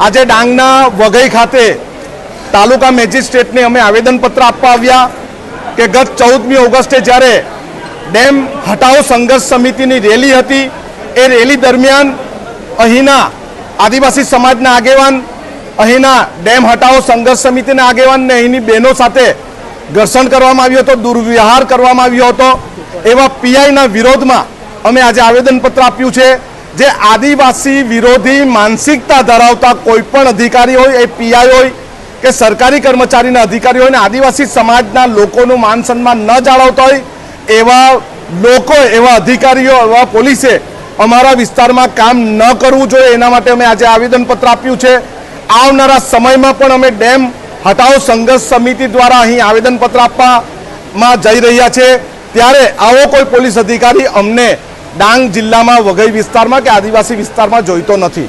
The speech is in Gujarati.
આજે ડાંગના વઘઈ ખાતે તાલુકા મેજિસ્ટ્રેટને અમે આવેદનપત્ર આપવા આવ્યા કે ગત ચૌદમી ઓગસ્ટે જ્યારે ડેમ હટાવો સંઘર્ષ સમિતિની રેલી હતી, એ રેલી દરમિયાન અહીંના આદિવાસી સમાજના આગેવાન, અહીંના ડેમ હટાવો સંઘર્ષ સમિતિના આગેવાન ને અહીંની બહેનો સાથે ઘર્ષણ કરવામાં આવ્યું હતો, દુર્વ્યવહાર કરવામાં આવ્યો હતો. એવા પીઆઈના વિરોધમાં અમે આજે આવેદનપત્ર આપ્યું છે. જે આદિવાસી વિરોધી માનસિકતા ધરાવતા કોઈ પણ અધિકારી હોય, એ પીઆઈ હોય કે સરકારી કર્મચારીના અધિકારી હોય ને આદિવાસી સમાજના લોકોનું માન સન્માન ન જાળવતા હોય, એવા લોકો, એવા અધિકારીઓ, એવા પોલીસે અમારા વિસ્તારમાં કામ ન કરવું જોઈએ. એના માટે અમે આજે આવેદનપત્ર આપ્યું છે. આવનારા સમયમાં પણ અમે ડેમ હટાવો સંઘર્ષ સમિતિ દ્વારા અહીં આવેદનપત્ર આપવામાં જઈ રહ્યા છે. ત્યારે આવો કોઈ પોલીસ અધિકારી અમને ડાંગ જિલ્લામાં વઘઈ વિસ્તારમાં કે આદિવાસી વિસ્તારમાં જોઈતો નથી.